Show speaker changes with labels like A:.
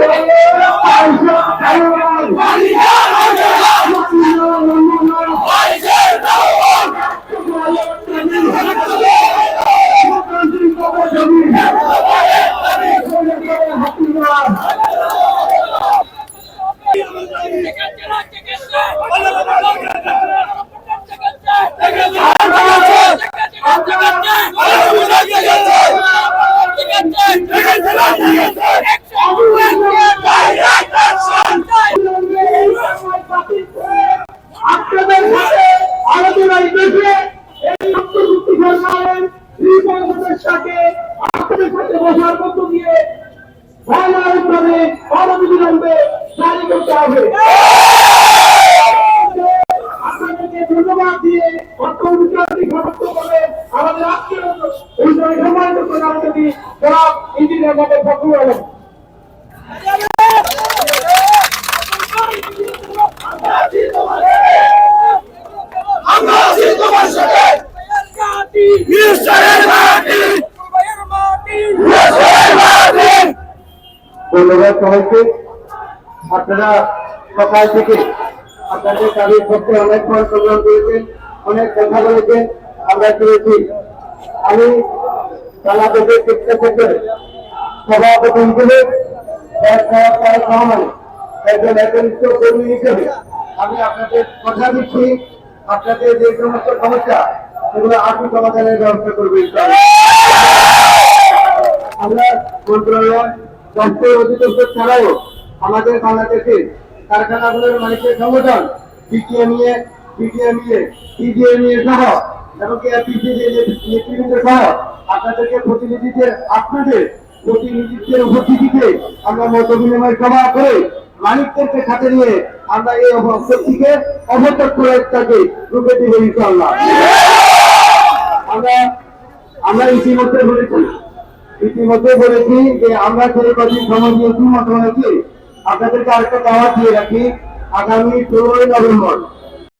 A: Let's go! সরকারের রিপোর্টের সাথে আপনাদের সাথে বসার মধ্য দিয়ে ভাবে অনবিলম্বে জারি করতে হবে। আপনাদেরকে ধন্যবাদ দিয়ে বিচারটি সমাপ্ত করে আমাদের আজকের অনুষ্ঠানে সম্মানিত প্রধানমন্ত্রী জনাব ইঞ্জিনিয়ার মোহাম্মদ ফখরুল আলম।
B: আমরা আছি তোমার সাথে। মাটি। মিনিস্টারের মাটি।
A: ধন্যবাদ সবাইকে। আপনারা সকাল থেকে আপনাদের কাজের পক্ষে অনেক প্রোগ্রাম করেছেন অনেক কথা বলেছেন আমরা করেছি আমি বাংলাদেশের শিক্ষা ক্ষেত্রে সভাপতি হিসেবে রহমান একজন একনিষ্ঠ কর্মী হিসেবে আমি আপনাদের কথা দিচ্ছি। আপনাদের যে সমস্ত সমস্যা সেগুলো আপনি সমাধানের ব্যবস্থা আমরা মন্ত্রণালয় অধিদপ্তর ছাড়াও আমাদের বাংলাদেশের কারখানাগুলোর মালিকের সংগঠন সহ এমনকি নেতৃবৃন্দ সহ আপনাদেরকে প্রতিনিধিদের, আপনাদের প্রতিনিধিত্বের উপস্থিতিতে আমরা মত বিনিময় সভা করে মালিকদেরকে সাথে নিয়ে আমরা এই অবস্থিতিকে অবতক করে তাকে রূপে দিব ইনশাআল্লাহ। আমরা আমরা ইতিমধ্যে বলেছি ইতিমধ্যে বলেছি যে আমরা ছেলে সময় দিয়েছি। মন্ত্রণালয়কে আপনাদেরকে আরেকটা দাওয়াত দিয়ে রাখি, আগামী ষোলোই নভেম্বর।